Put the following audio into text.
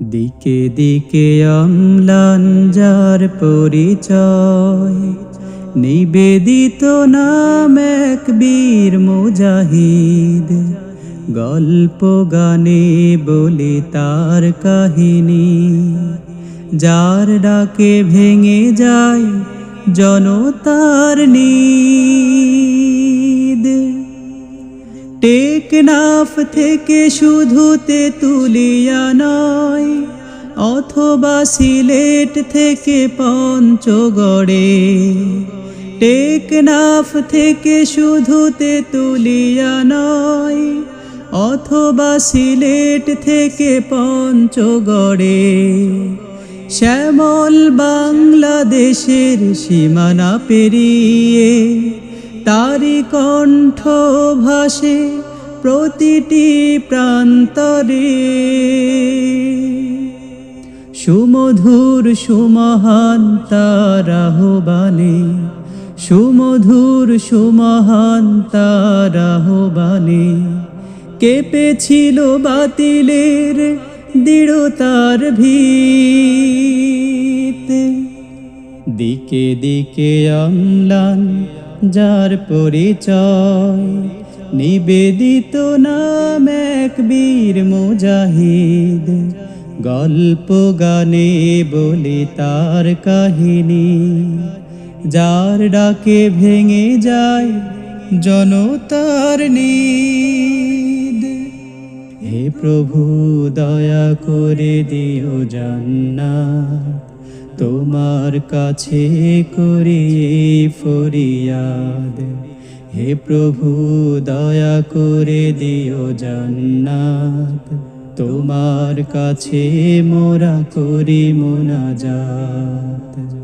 দিকে দিকে অম্লান পরিচয়, নিবেদিত নাম এক বীর মুজাহিদ। গল্প গানে বলি তার কাহিনী, যার ডাকে ভেঙে যায় জনতার নিদ টেকনাফ থেকে শুধু তেতুলিয়া নয়, অথবা সিলেট থেকে পঞ্চগড়ে। টেকনাফ থেকে শুধু তেতুলিয়া নয়, অথবা সিলেট থেকে পঞ্চগড়ে। শ্যামল বাংলাদেশের সীমানা পেরিয়ে তারি কণ্ঠ ভাসে প্রতিটি প্রান্তরে। সুমধুর সুমহান তার সুমধুর সুমহান তার কেঁপেছিল বাতিলের দৃঢ়তার ভিত। দিকে দিকে অম্লান যার পরিচয়, নিবেদিত নাম এক বীর মুজাহিদ। গল্প গানে বলে তার কাহিনী, যার ডাকে ভেঙে যায় জনতার নিদ। হে প্রভু, দয়া করে দিও জান্নাত। তোমার কাছে করি ফরিয়াদ। হে প্রভু, দয়া করে দিও জান্নাত। তোমার কাছে মোরা করি মোনাজাত।